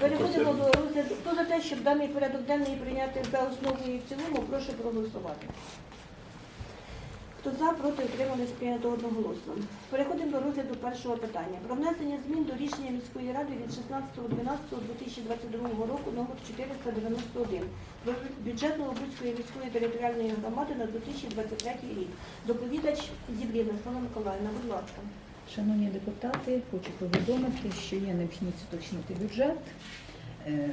Переходимо до розгляду. Хто за те, щоб даний порядок денний прийняти за основу і в цілому, прошу проголосувати. Хто за, проти, утримались прийнято одноголосно. Переходимо до розгляду першого питання. Про внесення змін до рішення міської ради від 16.12.2022 року номер 491 про бюджет Новобудської міської територіальної громади на 2023 рік. Доповідач Дібріна Слава Миколаївна, будь ласка. Шановні депутати, хочу повідомити, що є необхідність уточнити бюджет. Е,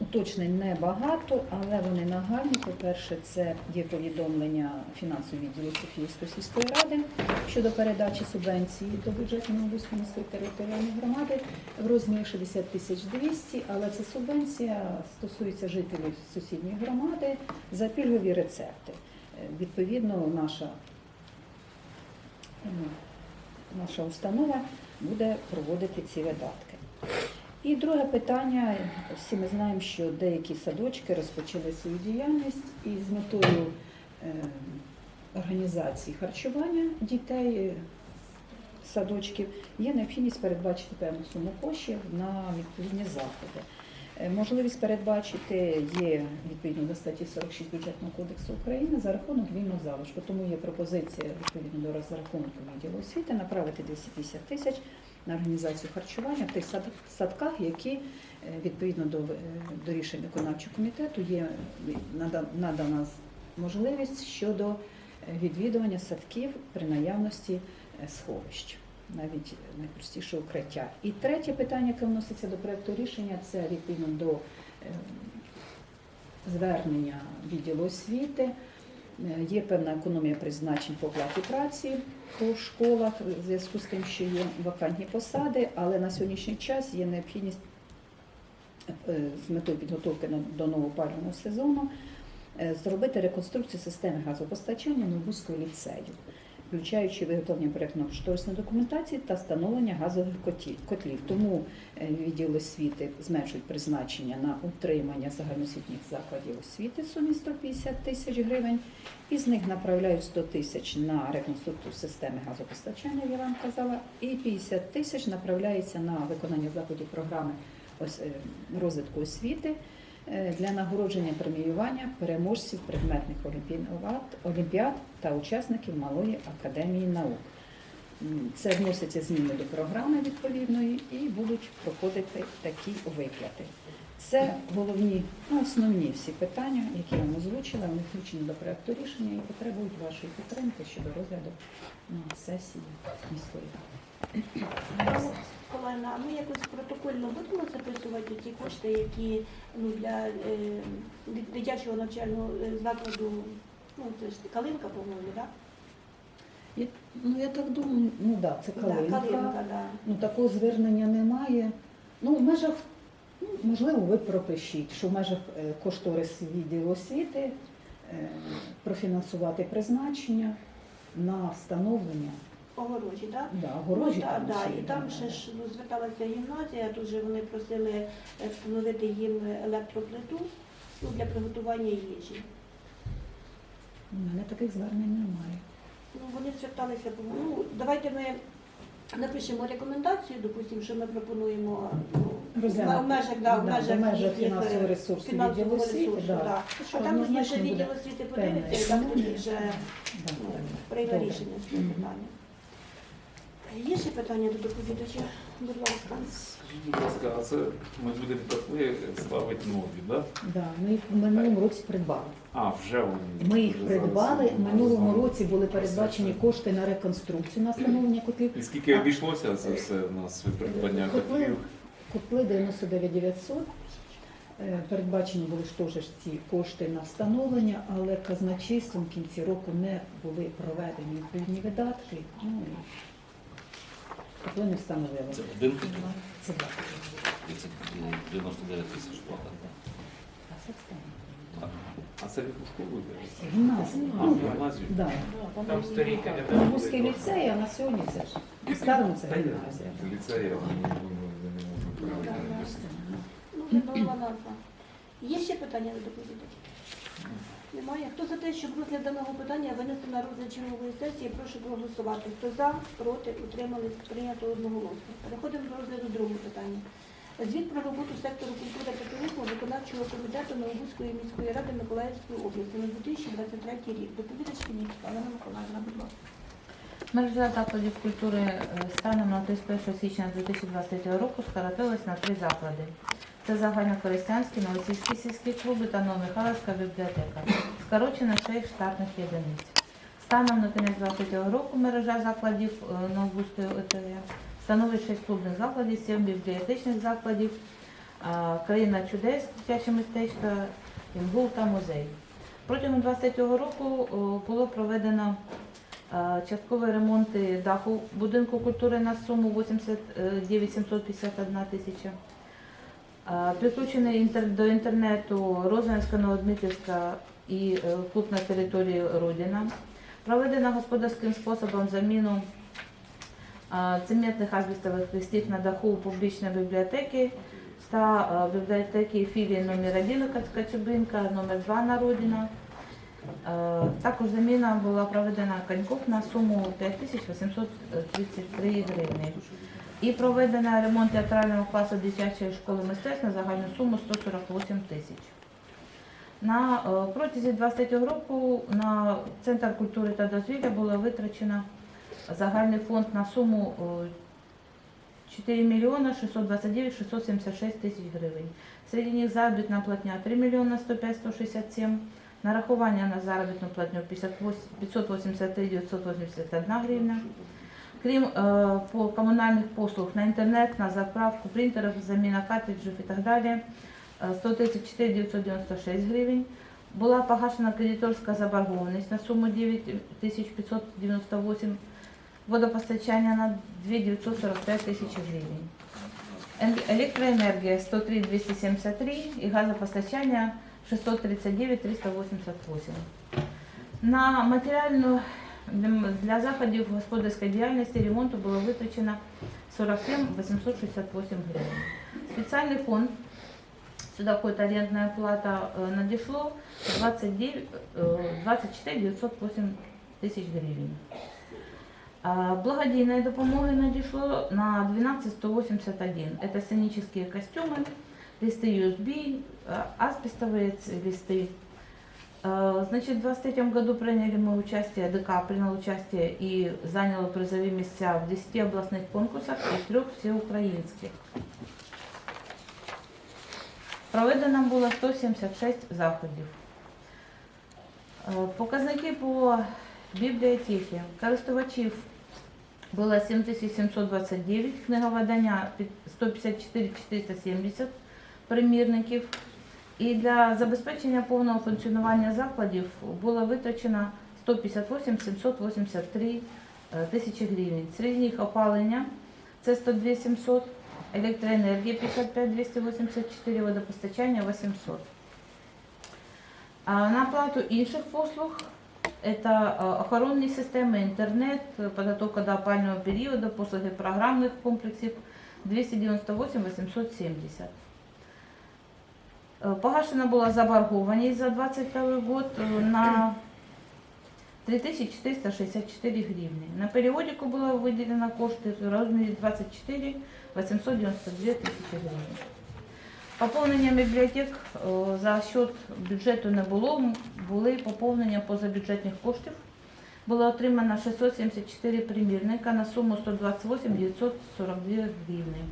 Уточнень небагато, але вони нагальні. По-перше, це є повідомлення фінансового відділу Софіївської сільської ради щодо передачі субвенції до бюджету Новобузької міської територіальної громади в розмірі 60 тисяч 200, але ця субвенція стосується жителів сусідньої громади за пільгові рецепти. Е, Відповідно, наша наша установа буде проводити ці видатки. І друге питання. Всі ми знаємо, що деякі садочки розпочали свою діяльність і з метою е, організації харчування дітей е, садочків є необхідність передбачити певну суму коштів на відповідні заходи. Е, Можливість передбачити є відповідно до статті 46 бюджетного кодексу України за рахунок вільного залишку. Тому є пропозиція відповідно до розрахунку відділу освіти направити 250 тисяч на організацію харчування в тих сад- садках, які е, відповідно до, е, до рішень виконавчого комітету є нада- надана можливість щодо відвідування садків при наявності сховищ навіть найпростіше укриття. І третє питання, яке вноситься до проекту рішення, це відповідно до е, звернення відділу освіти. Е, Є певна економія призначень по оплаті праці по школах в зв'язку з тим, що є вакантні посади, але на сьогоднішній час є необхідність е, з метою підготовки до нового опалювального сезону зробити реконструкцію системи газопостачання Новобузького ліцею включаючи виготовлення проєктно-кошторисної документації та встановлення газових котлів. Тому е, відділ освіти зменшують призначення на утримання загальноосвітніх закладів освіти в сумі 150 тисяч гривень. Із них направляють 100 тисяч на реконструкцію системи газопостачання, я вам казала, і 50 тисяч направляється на виконання заходів програми е, розвитку освіти для нагородження преміювання переможців предметних олімпіад, та учасників Малої академії наук. Це вносяться зміни до програми відповідної і будуть проходити такі виплати. Це головні, ну, основні всі питання, які вам озвучила, вони включені до проекту рішення і потребують вашої підтримки щодо розгляду на сесії міської ради. Миколаївна, а ми якось протокольно будемо записувати ті кошти, які ну, для е, дитячого навчального е, закладу, ну це ж калинка, по-моєму, так? Я, ну я так думаю, ну да, це Да? калинка. Калинка, да. Ну, такого звернення немає. Ну, в межах, ну, можливо, ви пропишіть, що в межах е, кошторису відділу освіти е, профінансувати призначення на встановлення Огорожі, так? да, огорожі. ну, там да, ще і там ще ж ну, зверталася гімназія, дуже вони просили е, встановити їм електроплиту ну, для приготування їжі. У мене таких звернень немає. Ну, вони зверталися, ну, давайте ми напишемо рекомендацію, допустимо, що ми пропонуємо ну, в межах, да, в Да, межах, межах фінансового е, ресурсу фінансового освіти, ресурсу, да. да. Що А там вже однозначно відділ освіти подивиться, і там тоді вже Да, ну, прийме рішення з цього питання. Є ще питання до доповідача? Будь ласка. Скажіть, будь ласка, а це ми будемо такої ставити нові, да? Да, ми їх в минулому році придбали. А, вже вони. Ми їх вже придбали. В минулому році були передбачені кошти на реконструкцію на встановлення котлів. І скільки обійшлося це все у нас від придбання Котли, котлів? котли 99 900. Е, Передбачені були ж теж ці кошти на встановлення, але казначейством в кінці року не були проведені відповідні видатки. Ну, і не встановили. Це один котел? Це так. І це 99 тисяч плата. А це. Так. А це в яку школу йде? Гімназія. А, в гімназію? Да. Там старі На кандидати. Музький ліцей, а на сьогодні це ж старому це гімназія. Ліцея, не об'яснити. Ну, вже нова назва. Є ще питання до доповідача? Немає. Хто за те, щоб розгляд даного питання винести на розгляд чергової сесії, прошу проголосувати. Хто за, проти, утримались, прийнято одноголосно. Переходимо до розгляду другого питання. Звіт про роботу сектору культури та туризму виконавчого комітету Новобузької міської ради Миколаївської області на 2023 рік. Доповідач Фінічка, Олена Миколаївна, будь ласка. Мережа закладів культури е, станом на 31 січня 2023 року скоротилась на три заклади. Це загальнохристиянські, Новосільські сільські клуби та Новомихайлівська бібліотека. Скорочено 6 штатних єдиниць. Станом на кінець 2023 року мережа закладів е, Новобузької ОТГ становить 6 клубних закладів, 7 бібліотечних закладів, е, країна чудес, дитяче містечко, інгул та музей. Протягом 2023 року е, було проведено Е, Часткові ремонти даху будинку культури на суму 89 751 тисяча. Підключений до інтернету Розвинська, Новодмитрівська і е, клуб на території Родина. Проведено господарським способом заміну цементних азбестових листів на даху публічної бібліотеки та е, бібліотеки філії номер 1 Кацюбинка, номер 2 на Родина. Е, Також заміна була проведена коньков на суму 5833 гривні. І проведено ремонт театрального класу дитячої школи мистецтв на загальну суму 148 тисяч. На е, протязі 23 року на Центр культури та дозвілля було витрачено загальний фонд на суму е, 4 мільйона 629 676 тисяч гривень. Серед них заробітна платня 3 мільйона 105 167 Нарахування на заробітну платню 58 583 981 гривня. Крім е, по комунальних послуг на інтернет, на заправку принтерів, заміна картриджів і так далі, е, 134 996 гривень. Була погашена кредиторська заборгованість на суму 9 598, водопостачання на 2 945 тисяч гривень. Ен- Електроенергія 103 273 і газопостачання 639 388. На матеріальну для- для заходів господарської діяльності ремонту було витрачено 47 868 гривень. Спеціальний фонд, сюди входить арендна плата, е, надійшло 29, е, 24 908 тисяч гривень. А Благодійної допомоги надійшло на 12 181. Это сценические костюмы, листы USB, э, асбестовые ц- листы. Э, Значит, в 23 году приняли мы участие, ДК принял участие и заняло призовые места в 10 областных конкурсах и трех всеукраїнських. Проведено було 176 заходів. Е, Показники по бібліотеці користувачів було 7729, книговидання під 154 470 примірників. І для забезпечення повного функціонування закладів було витрачено 158 783 е, тисячі гривень. Серед них опалення це 102 700, електроенергія 55 284, водопостачання 800. А на оплату інших послуг это э, охоронні системи, інтернет, э, підготовка до опального періоду, послуги програмних комплексів 298 870. Е, Погашена була заборгованість за 22 год е, на 3464 гривні. На періодику було виділено кошти в розмірі 24 892 тисячі гривень. Поповнення бібліотек е, за счет бюджету не було, були поповнення позабюджетних коштів. Було отримано 674 примірника на суму 128 942 гривні.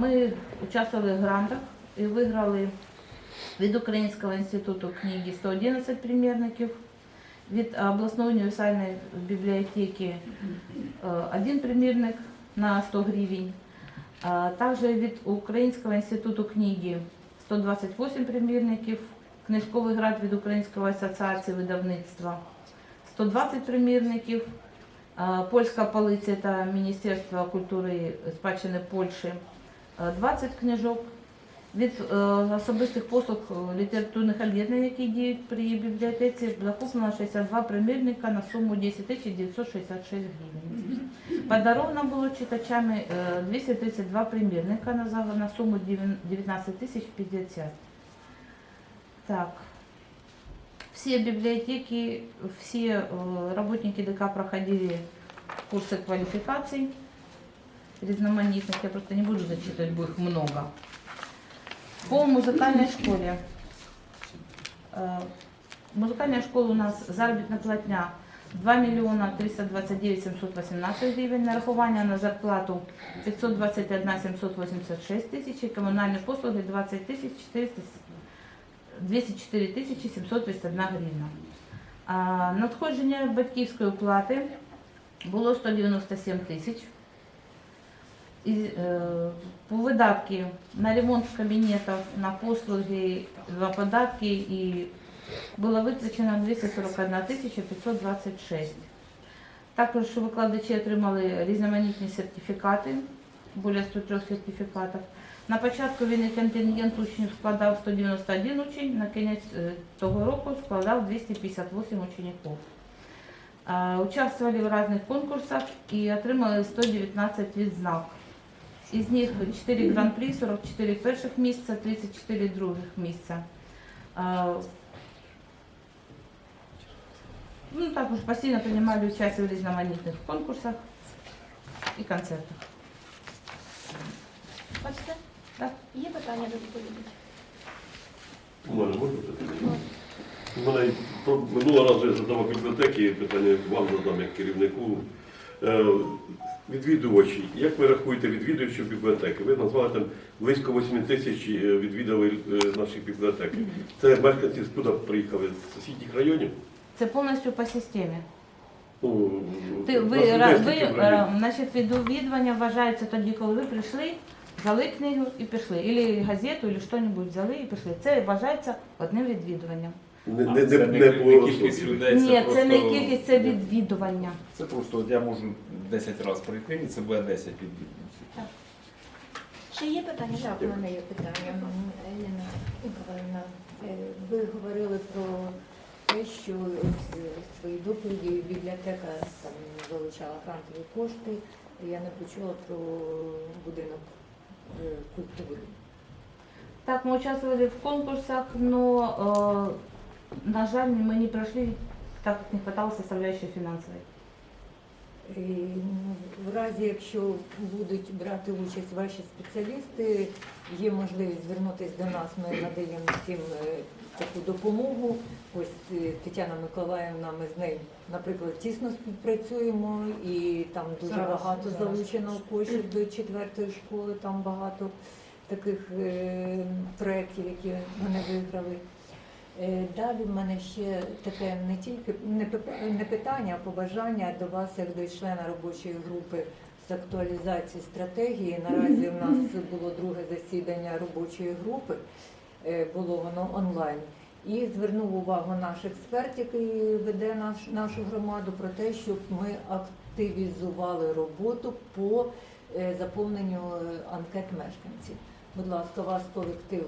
Ми участвували в грантах і виграли від Українського інституту книги 111 примірників, від обласної універсальної бібліотеки е, один примірник на 100 гривень. А Также від Українського інституту книги 128 примірників, книжковий град від Української асоціації видавництва 120 примірників, а, польська поліція та Міністерство культури спадщини Польщі 20 книжок Від е, особистих послуг е, літературних об'єднань, які діють при бібліотеці, закуплено 62 примірника на суму 10 966 гривень. Подаровано було читачами е, 232 примірника на загал на суму 19 тисяч 50. Так. Все библиотеки, все э, работники ДК проходили курсы квалификаций разноманитных. Я просто не буду зачитывать, бо их много. По музыкальной школе. Э, Музыкальная школа у нас заробітна платня 2 мільйона 329 718 гривень, нарахування на зарплату 521 786 тисяч, і комунальні послуги 20 тисяч 400 204 тисячі 731 гривна. А, надходження батьківської плати було 197 тисяч. І, е, по видатки на ремонт кабінетів, на послуги, на податки і було витрачено 241 тисяча 526. Також викладачі отримали різноманітні сертифікати, більше 103 сертифікатів. На початку війни контингент учнів складав 191 учень, на кінець е, того року складав 258 учнів. Участвовали в різних конкурсах і отримали 119 відзнак. Із них 4 гран-при, 44 перших місця, 34 других місця. Ну, також постійно приймали участь у різноманітних конкурсах і концертах. Бачите? Так. Є питання до доповідача? У мене можна питання? У мене про- минулого разу я задавав бібліотеки, питання вам задам як керівнику. Відвідувачі, як ви рахуєте відвідувачів бібліотеки? Ви назвали там близько 8 тисяч е, відвідали е, наших бібліотек. Це мешканці з куди приїхали? З сусідніх районів? Це повністю по системі. Ну, Ти, ви, ви, е, значить, відвідування вважається тоді, коли ви прийшли, взяли книгу і пішли. Ілі газету, або щось взяли і пішли. Це вважається одним відвідуванням. Не, не, не, не, не, по кількість особі. людей, Ні, це не просто- кількість, це відвідування. Це просто от я можу 10 разів прийти, і це буде 10 відвідувачів. Ще є питання? Так, у мене є питання. М, Еліна Миколаївна, е, ви говорили про те, що в своїй доповіді бібліотека там залучала грантові кошти. Я не почула про будинок е, культури. Так, мы участвовали в конкурсах, но, э, на жаль, мы не прошли, так как не хватало составляющей финансовой. І, ну, В разі, якщо будуть брати участь ваші спеціалісти, є можливість звернутися до нас. Ми надаємо всім е, таку допомогу. Ось е, Тетяна Миколаївна, ми з нею, наприклад, тісно співпрацюємо, і там дуже Зараз, багато зараз. залучено коштів до четвертої школи. Там багато таких е, проєктів, які вони виграли. Е, Далі в мене ще таке не тільки не пи- питання, а побажання до вас, як до члена робочої групи з актуалізації стратегії. Наразі в нас було друге засідання робочої групи, е, було воно онлайн. І звернув увагу наш експерт, який веде наш, нашу громаду, про те, щоб ми активізували роботу по е, заповненню анкет мешканців. Будь ласка, вас колектив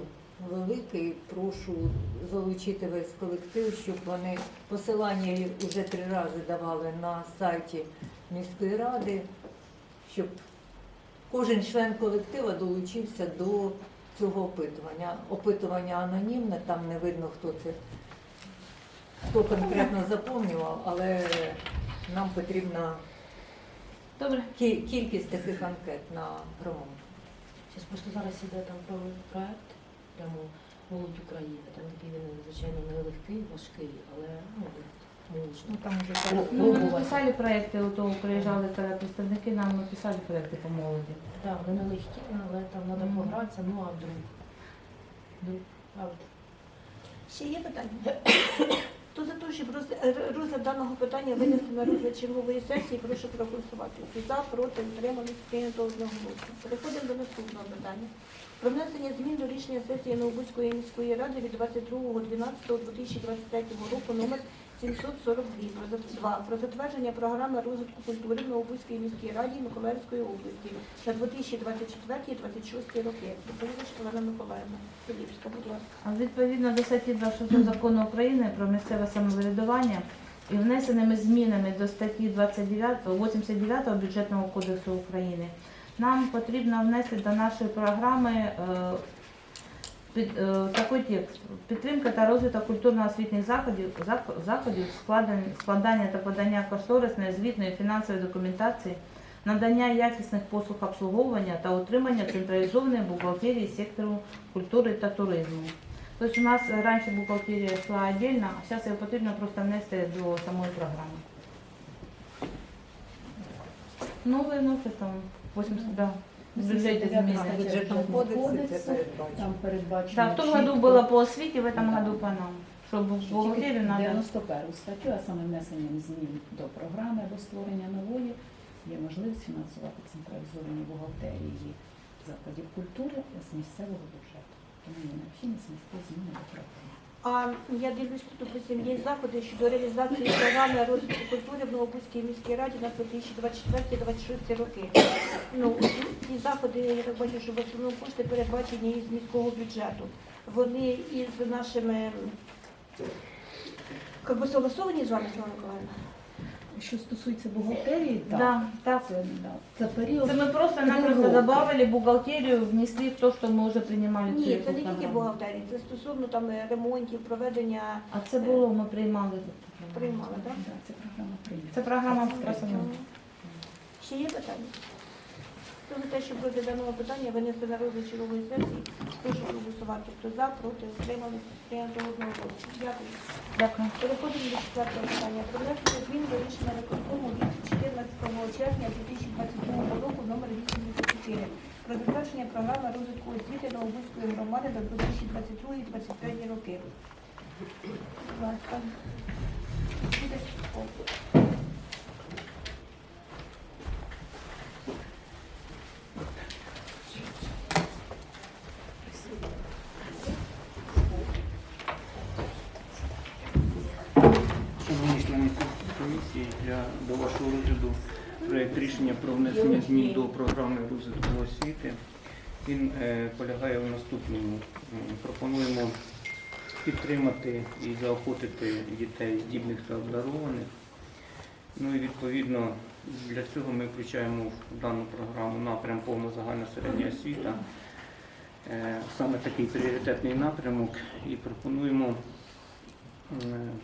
великий. Прошу залучити весь колектив, щоб вони посилання вже три рази давали на сайті міської ради, щоб кожен член колектива долучився до цього опитування. Опитування анонімне, там не видно, хто це хто конкретно заповнював, але нам потрібна Добре. кількість таких анкет на громаду. Зараз просто зараз іде там про проект, прямо молодь України. Там такий він, звичайно, нелегкий, важкий, але ну, можна. Ну там вже Ну, Ну, мы Пробувати. написали проекты, вот то приезжали когда представники, нам написали проекты по молоді. Так, вони легкі, але там треба Мгм. погратися, ну а вдруг. Вдруг, правда. Ще є питання? Хто за те, щоб розгляд даного питання винести на розгляд чергової сесії, прошу проголосувати. За, проти, утримались, прийнято одноголосно. Переходимо до наступного питання. Про внесення змін до рішення сесії Новобузької міської ради від 22.12.2023 року номер 742 про затвердження програми розвитку культури в Новобузькій міській раді Миколаївської області на 2024-2026 роки. Доповідач Олена Миколаївна. Філіпська, будь ласка. Відповідно до статті 26 закону України про місцеве самоврядування і внесеними змінами до статті 29, 89 бюджетного кодексу України нам потрібно внести до нашої програми е, Е, такий текст. Підтримка та розвиток культурно-освітніх заходів, зах- заходів складання, складання та подання кошторисної, звітної, фінансової документації, надання якісних послуг обслуговування та утримання централізованої бухгалтерії сектору культури та туризму. Тобто у нас раніше бухгалтерія йшла віддільно, а зараз її потрібно просто внести до самої програми. Новий вносить там 80, да. Бюджеті В зміни. бюджетному Кодексу. Там передбачено. Да, в тому чітко году було по освіті, в этом году по нам. Щоб в бухгалтерію надо. 91 статтю, а саме внесенням змін до програми або створення нової, є можливість фінансувати централізовані бухгалтерії закладів культури з місцевого бюджету. Тому є необхідність внести зміни до програми. А я дивлюсь, тут, допустим, є заходи щодо реалізації програми розвитку культури в Новобузькій міській раді на 2024-2026 роки. Ну, ці заходи, я так бачу, що в основному кошти передбачені із міського бюджету. Вони із нашими як би согласовані з вами, Слава Миколаївна? Що стосується бухгалтерії, так. Да, так. Це, да, це період. Це ми просто-напросто додали бухгалтерію, внесли в те, що ми вже приймали Ні, це не тільки бухгалтерії, це стосовно там ремонтів, проведення А це було, ми приймали. приймали, так? Да, це програма прийнята. Це програма Це просто. Ще є питання? За те, щоб проти даного питання винести на розгляд чергової сесії, прошу проголосувати. Хто за, проти, утримались, прийнято одного голосу. Дякую. Дякую. Переходимо до четвертого питання. Про внесення змін до рішення виконкому від 14 червня 2022 року номер 84 про затвердження програми розвитку освіти Новобузької громади на 2022-2023 роки. Будь ласка. Буде слово. Шановні члени комісії, для до вашого розгляду проєкт рішення про внесення змін до програми розвитку освіти. Він е, полягає в наступному. Пропонуємо підтримати і заохотити дітей здібних та обдарованих. Ну і відповідно для цього ми включаємо в дану програму напрям повна загальна середня освіта. Е, Саме такий пріоритетний напрямок і пропонуємо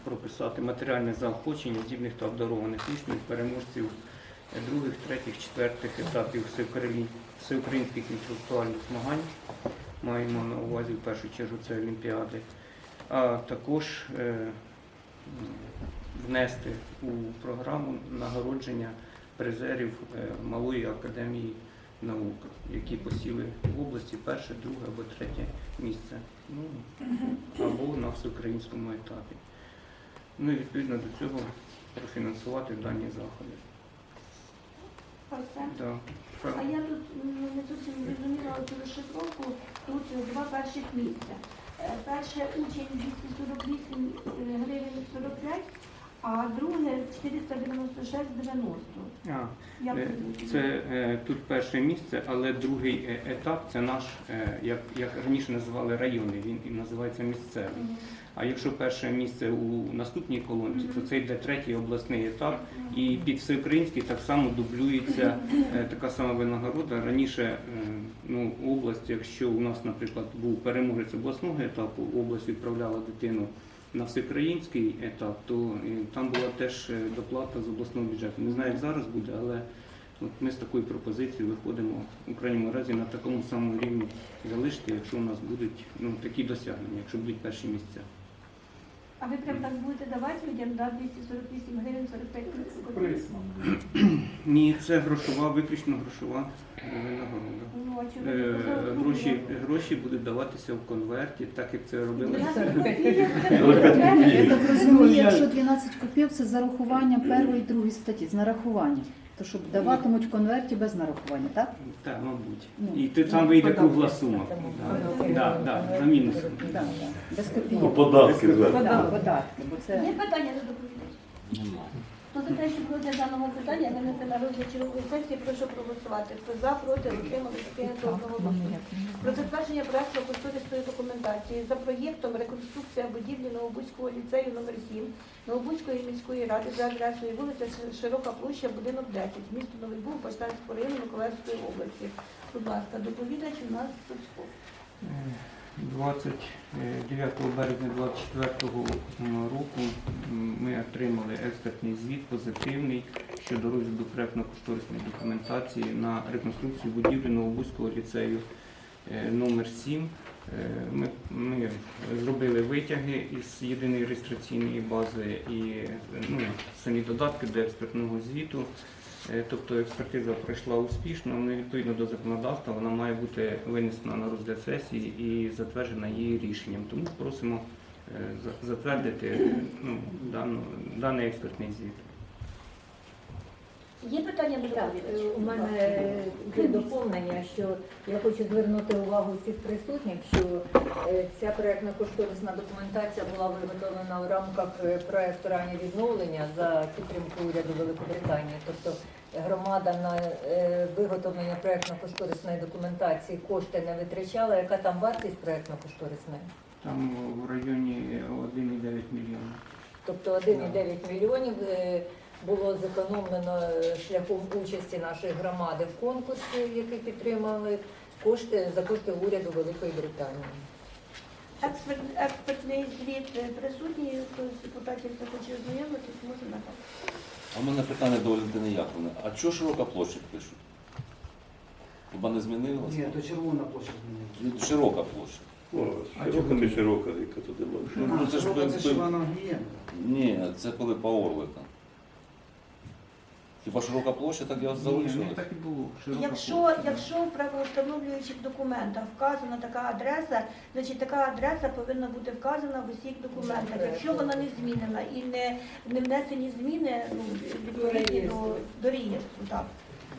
прописати матеріальне заохочення здібних та обдарованих учнів, переможців е, других, третіх, четвертих етапів всеукраїнських інтелектуальних змагань. Маємо на увазі в першу чергу це Олімпіади, а також е, внести у програму нагородження призерів е, Малої академії наук, які посіли в області перше, друге або третє місце. Ну, або на всеукраїнському етапі. Ну і відповідно до цього профінансувати дані заходи. Все. Да. А я тут не зовсім зрозуміла цю розшифровку. Тут два перших місця. Е, Перше учень 248 гривень 45, а друге 496,90. А, Як е, це? це е, тут перше місце, але другий е, етап це наш, е, як, як раніше називали районний, він і називається місцевий. Мгм. А якщо перше місце у наступній колонці, то це йде третій обласний етап. І під всеукраїнський так само дублюється е, така сама винагорода. Раніше е, ну, область, якщо у нас, наприклад, був переможець обласного етапу, область відправляла дитину на всеукраїнський етап, то е, там була теж е, доплата з обласного бюджету. Не знаю, як зараз буде, але от ми з такою пропозицією виходимо у крайньому разі на такому самому рівні залишити, якщо у нас будуть ну, такі досягнення, якщо будуть перші місця. А ви прям так будете давати людям да, 248 гривень 45 копійок? Ні, це грошова, виключно грошова винагорода. Ну, а чому Е, Гроші, гроші будуть даватися в конверті, так як це робили. 12 копійок це Але буде п'ять правильно? Я так розумію, якщо 12 копійок це зарахування першої і другої статті, з нарахування. То що даватимуть в конверті без нарахування, так? Так, мабуть. Ну, І ти там вийде кругла сума. Так, да, да, за мінусом. Так, так. Без Ну, копійок. податки зверху. Так, податки, бо це Є питання до доповідача? Немає. Хто за те, щоб розгляд даного питання винести на розгляд чергової сесії, прошу проголосувати. Хто за, проти, утримались, прийнято одного голосу. Про затвердження проекту кошторисної документації за проєктом реконструкція будівлі Новобузького ліцею номер 7 Новобузької міської ради за адресою вулиця Широка площа, будинок 10, місто Новий Буг, Баштанського району Миколаївської області. Будь ласка, доповідач у нас Суцьков. 29 березня 2024 року ми отримали експертний звіт позитивний щодо розгляду проєктно-кошторисної документації на реконструкцію будівлі Новобузького ліцею е, номер 7. Е, Ми, ми зробили витяги із єдиної реєстраційної бази і е, ну, самі додатки до експертного звіту. Е, Тобто експертиза пройшла успішно, ну, відповідно до законодавства вона має бути винесена на розгляд сесії і затверджена її рішенням. Тому просимо е, затвердити ну, дану, даний експертний звіт. Є питання до Так, доповідача? е, у мене є доповнення, що я хочу звернути увагу всіх присутніх, що е, ця проєктно-кошторисна документація була виготовлена в рамках е, проєкту раннє відновлення за підтримку уряду Великобританії. Тобто громада на е, виготовлення проєктно-кошторисної документації кошти не витрачала. Яка там вартість проєктно-кошторисної? Там в районі 1,9 мільйона. Тобто 1,9 мільйонів е, було зекономлено е, шляхом участі нашої громади в конкурсі, який підтримали кошти за кошти уряду Великої Британії. Експерт, експертний звіт е, присутній, з депутатів хто хоче ознайомитись, може надати. А в мене питання до Валентини Яковлевни. А чого широка площа пишуть? Хіба не змінилося? Ні, то червона площа змінилася. Широка площа. О, широка не широка, яка туди може. Ну, це ж Широка це ж Гієнка. Ні, це коли по Орлика. Хіба широка площа так я Ні, ну, так і було. Широка Якщо, площа. якщо в правоустановлюючих документах вказана така адреса, значить така адреса повинна бути вказана в усіх документах. Якщо вона не змінена і не, не внесені зміни ну, відповідні до, до реєстру, так.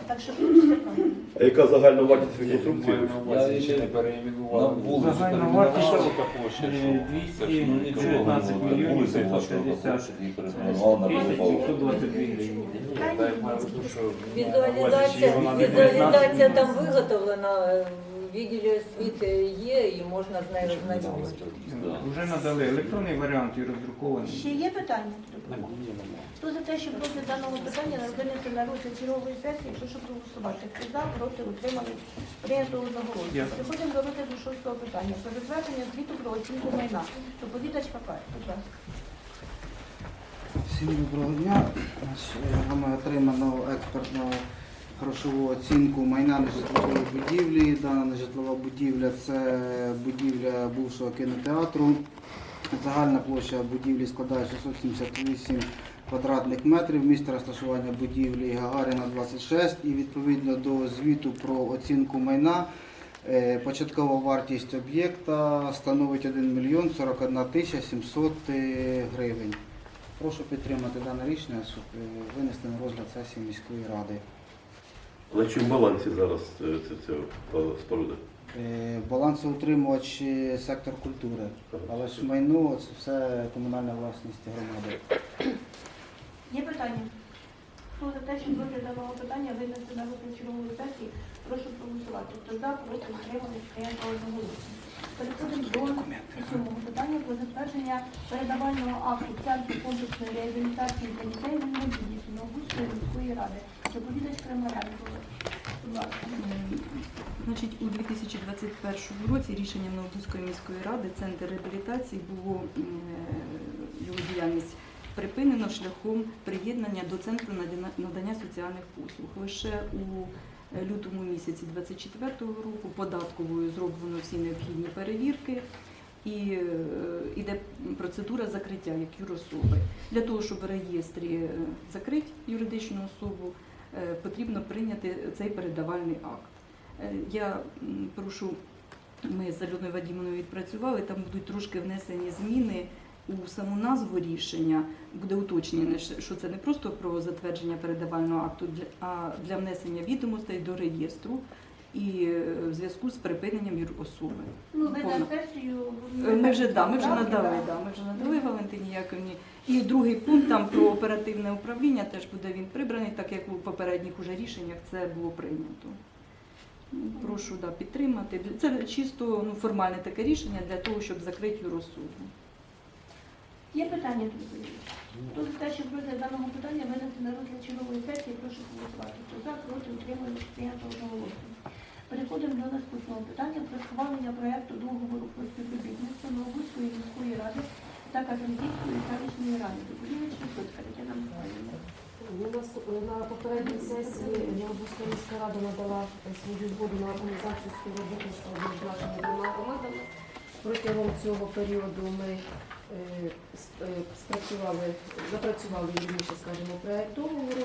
Так що тут все правильно. А яка загальна вартість реконструкції? маю на увазі, ще не На переіменували. вулицю Загальна вартість Широка площа. Е, що? Це ж, ну, 219 ну, мільйонів Вулиця була широка 550. площа, її перейменували на вулицю Павла. 722 гривні. Я так маю в виду, що Візуалізація, візуалізація там виготовлена, е, в відділі освіти є і можна з нею знайомитися. Да. Вже надали електронний варіант і роздрукований. Ще є питання? Хто за те, щоб розгляд даного питання винести на розгляд чергової сесії, прошу проголосувати. Хто за, проти, утримали, прийнято одноголосно. Дякую. Переходимо до розгляду шостого питання. Про затвердження звіту про оцінку майна. Доповідач Какай, будь ласка. Всім доброго дня. Е, отримано експертну грошову оцінку майна нежитлової будівлі. Дана нежитлова будівля це будівля бувшого кінотеатру. Загальна площа будівлі складає 678 квадратних метрів. Місце розташування будівлі Гагаріна 26 і відповідно до звіту про оцінку майна е, початкова вартість об'єкта становить 1 мільйон 41 тисяча 700 гривень. Прошу підтримати дане рішення, щоб е, винести на розгляд сесії міської ради. На чому балансі зараз е, е, споруда? Е, Балансоутримувач сектор культури, але ж майно це все комунальна власність громади. Є питання? Хто за те, щоб розгляд даного питання винести на розгляд чергової сесії, прошу проголосувати. Хто за, проти, утримали, прийнято одноголосно. Переходимо до сьомого питання про затвердження передавального акту Центру комплексної реабілітації та дітей з інвалідністю Новгузької міської ради. Доповідач Кремаренко. Значить, у 2021 році рішенням Новопузької міської ради центр реабілітації було е, його діяльність припинено шляхом приєднання до центру надання- соціальних послуг. Лише у лютому місяці 2024 року податковою зроблено всі необхідні перевірки. І е, іде процедура закриття як юрособи. Для того, щоб в реєстрі е, закрити юридичну особу, е, потрібно прийняти цей передавальний акт. Е, Я прошу, ми з Альоною Вадімовною відпрацювали, там будуть трошки внесені зміни у саму назву рішення. Буде уточнено, що це не просто про затвердження передавального акту, а для внесення відомостей до реєстру і е, в зв'язку з припиненням юрособи. Ну, ви на сесію... Е, Ми вже да, ми вже надали, да. да, ми вже надали Валентині Яковні. І другий пункт там про оперативне управління теж буде він прибраний, так як у попередніх уже рішеннях це було прийнято. Ну, Прошу да, підтримати. Це чисто ну, формальне таке рішення для того, щоб закрити юросоду. Є питання до за те, щоб розгляд даного питання винести на розгляд чергової сесії, прошу голосувати. Хто за, проти, утримали, прийнято одноголосно. Переходимо до наступного питання про схвалення проєкту договору про співробітництво Новобузької міської ради та Казанківської селищної ради. Доповідач Висоцька Тетяна Михайлівна. У нас на попередній сесії Новобузька міська рада надала свою згоду на організацію співробітництва між нашими двома громадами. Протягом цього періоду ми спрацювали, запрацювали вірніше, скажімо, проект договору.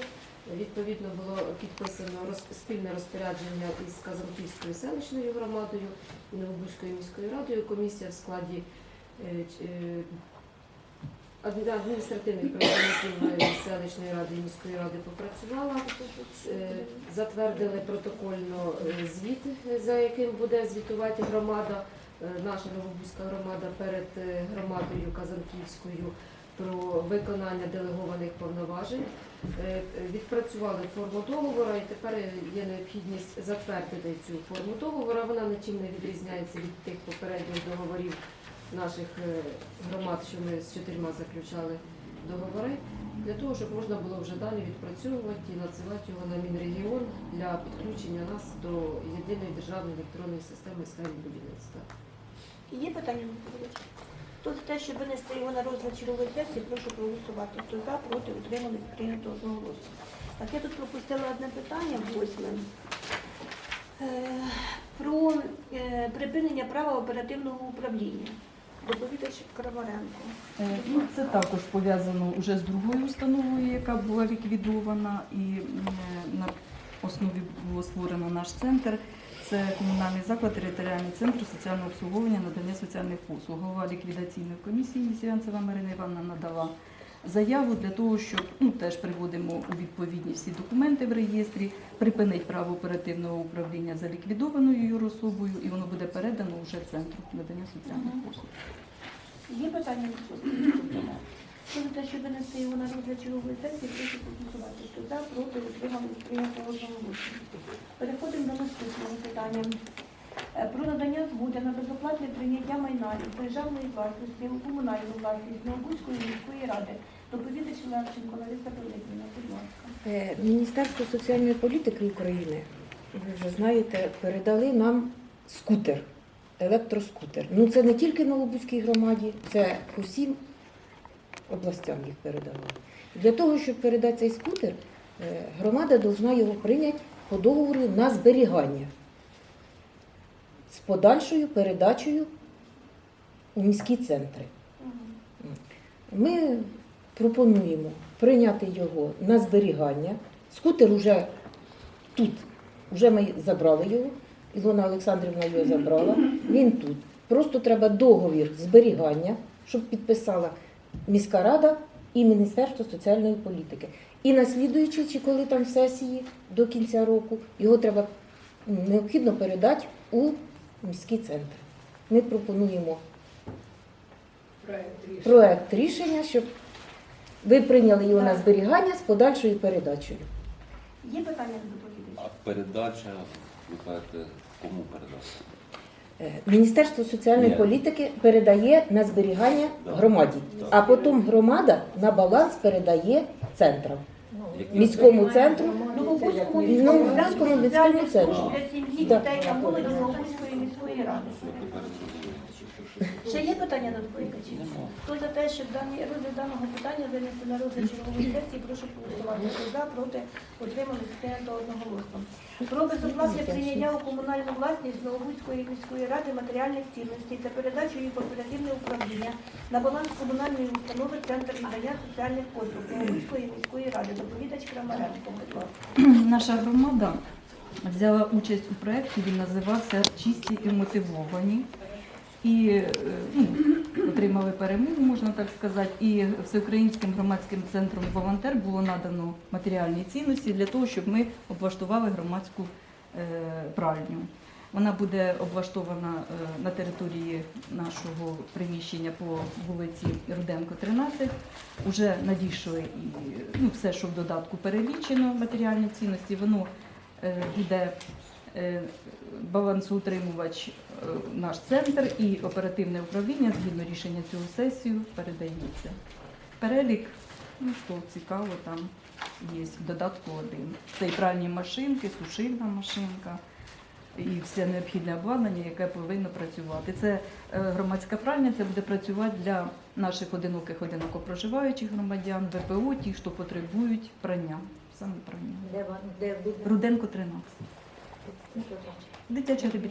Відповідно було підписано спільне розпорядження із Казанківською селищною громадою і Новобузькою міською радою. Комісія в складі е, е, адміністративних працівників е, селищної ради і міської ради попрацювала. Е, Затвердили протокольно е, звіт, е, за яким буде звітувати громада, е, наша Новобузька громада перед е, громадою Казанківською про виконання делегованих повноважень. Е, е, Відпрацювали форму договору і тепер є необхідність затвердити цю форму договору. Вона нічим не відрізняється від тих попередніх договорів наших е, громад, що ми з чотирма заключали договори, для того, щоб можна було вже далі відпрацьовувати і надсилати його на Мінрегіон для підключення нас до єдиної державної електронної системи з будівництва. Є питання доповідача? Хто за те, щоб винести його на розгляд чергової сесії, прошу проголосувати. Хто за, проти, утримались, прийнято одноголосно. Так, я тут пропустила одне питання, восьме. Е, Про е, припинення права оперативного управління. Доповідач Крамаренко. Е, Ну, це також пов'язано вже з другою установою, яка була ліквідована, і на основі було створено наш центр. Це комунальний заклад, територіальний центр соціального обслуговування, надання соціальних послуг. Голова ліквідаційної комісії Місіянцева Марина Івановна надала заяву для того, щоб ну теж приводимо у відповідність всі документи в реєстрі, припинить право оперативного управління за ліквідованою юрособою, і воно буде передано вже центру надання соціальних послуг. Є питання? Хто щоб винести його на розгляд чергової сесії, прошу проголосувати. Хто за, проти, утримались, прийнято одноголосно. Переходимо до наступного питання. Е, Про надання згоди на безоплатне прийняття майна із державної власності у комунальну власність Новобузької міської ради. Доповідач Левченко Лариса Пилипівна, будь ласка. Е, Міністерство соціальної політики України, ви вже знаєте, передали нам скутер, електроскутер. Ну це не тільки Новобузькій громаді, це усім областям їх передали. Для того, щоб передати цей скутер, е, громада повинна його прийняти по договору на зберігання з подальшою передачею у міські центри. Ми пропонуємо прийняти його на зберігання. Скутер уже тут, вже ми забрали його. Ілона Олександрівна його забрала. Він тут. Просто треба договір зберігання, щоб підписала міська рада і Міністерство соціальної політики. І наслідуючи, чи коли там сесії до кінця року, його треба необхідно передати у міський центр. Ми пропонуємо проект рішення, щоб ви прийняли його на зберігання з подальшою передачею. Є питання до доповідача? А передача, ви кажете, кому передача? Е, Міністерство соціальної Ні. політики передає на зберігання Да. громаді, Да. а потім громада на баланс передає центрам, Які- міському центру. Ну, міському центру міському центру. для сім'ї, дітей та молоді міської ради. Ще є питання до доповідачів? Хто за те, щоб дані розгляд даного питання винести на розгляд чергової сесії, прошу голосувати. Хто за, проти, утримали прийнято одноголосно. Про безоплатне прийняття у комунальну власність Новобузької міської ради матеріальних цінностей та передачу в оперативне управління на баланс комунальної установи Центр надання соціальних послуг Новобузької міської ради. Доповідач Крамаренко, будь ласка. Наша громада взяла участь у проєкті, він називався Чисті і мотивовані. І е, ну, отримали перемогу, можна так сказати. І всеукраїнським громадським центром волонтер було надано матеріальні цінності для того, щоб ми облаштували громадську е, пральню. Вона буде облаштована е, на території нашого приміщення по вулиці Руденко, 13. Уже надійшли і ну, все, що в додатку перелічено, матеріальні цінності, воно буде балансоутримувач наш центр і оперативне управління згідно рішення цього сесію передається. Перелік, ну що цікаво, там є в додатку один. Це і пральні машинки, сушильна машинка, і все необхідне обладнання, яке повинно працювати. Це е, громадська пральня, це буде працювати для наших одиноких, одиноко проживаючих громадян, ВПО, ті, хто потребують прання. Саме прання. Де, де буде? Руденко 13. Дитяча реабілітація.